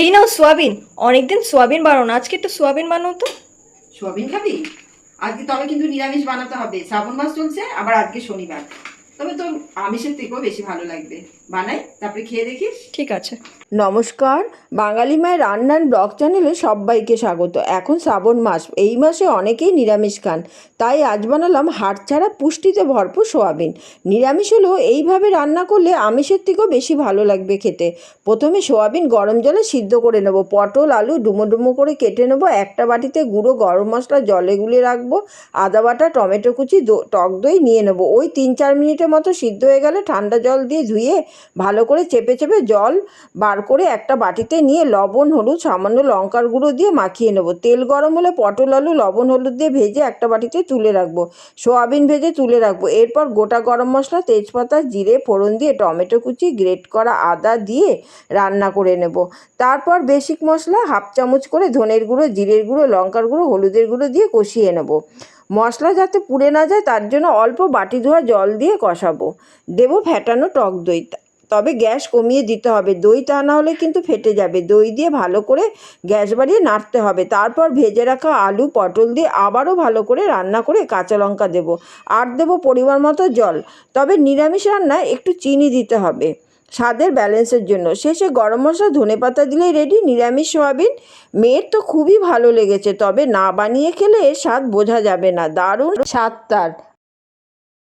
এই নাও সোয়াবিন। অনেকদিন সোয়াবিন বানানো আজকে একটু সোয়াবিন বানাও তো। সোয়াবিন খাবি? আজকে তবে কিন্তু নিরামিষ বানাতে হবে। শ্রাবণ মাস চলছে, আবার আজকে শনিবার। তবে তোর আমিষের থেকেও বেশি ভালো লাগবে। বানাই তারপরে খেয়ে দেখিস। ঠিক আছে। নমস্কার বাঙালি মায়ের রান্নার ব্লগ চ্যানেলে সবাইকে স্বাগত। এখন শ্রাবণ মাস এই মাসে অনেকেই নিরামিষ খান। তাই আজ বানালাম হাড় ছাড়া পুষ্টিতে ভরপুর সোয়াবিন। নিরামিষ হলেও এইভাবে রান্না করলে আমিষের থেকেও বেশি ভালো লাগবে খেতে। প্রথমে সোয়াবিন গরম জলে সিদ্ধ করে নেব। পটল আলু ডুমো ডুমো করে কেটে নেব। একটা বাটিতে গুঁড়ো গরম মশলা জলে গুলে রাখব। আদা বাটা টমেটো কুচি দো- টক দই নিয়ে নেব। ওই তিন চার মিনিটের মতো সিদ্ধ হয়ে গেলে ঠান্ডা জল দিয়ে ধুয়ে ভালো করে চেপে চেপে জল বার করে একটা বাটিতে নিয়ে লবণ, হলুদ, সামান্য লঙ্কার গুঁড়ো দিয়ে মাখিয়ে নেব। তেল গরম হলে পটল আলু, লবণ, হলুদ দিয়ে ভেজে একটা বাটিতে তুলে রাখব। সোয়াবিন ভেজে তুলে রাখব। এরপর গোটা গরম মশলা, তেজপাতা, জিরে, ফোড়ন দিয়ে টমেটো কুচি, গ্রেট করা আদা দিয়ে রান্না করে নেব। তারপর বেসিক মশলা হাফ চামচ করে ধনের গুঁড়ো, জিরের গুঁড়ো, লঙ্কার গুঁড়ো, হলুদের গুঁড়ো দিয়ে কষিয়ে নেব। মশলা যাতে পুড়ে না যায়, তার জন্য অল্প বাটি ধোয়া জল দিয়ে কষাবো। দেবো ফ্যাটানো টক দই। তবে গ্যাস কমিয়ে দিতে হবে। দই তা না হলে কিন্তু ফেটে যাবে। দই দিয়ে ভালো করে গ্যাস বাড়িয়ে নাড়তে হবে। তারপর ভেজে রাখা আলু, পটল দিয়ে আবারও ভালো করে রান্না করে কাঁচা লঙ্কা দেবো। আর দেবো পরিমাণ মতো জল। তবে নিরামিষ রান্নায় একটু চিনি দিতে হবে। স্বাদের ব্যালেন্সের জন্য। শেষে গরম মশলা, ধনে পাতা দিলেই রেডি নিরামিষ সোয়াবিন। মেয়ের তো খুবই ভালো লেগেছে, তবে না বানিয়ে খেলে এর স্বাদ বোঝা যাবে না। দারুণ স্বাদ তার।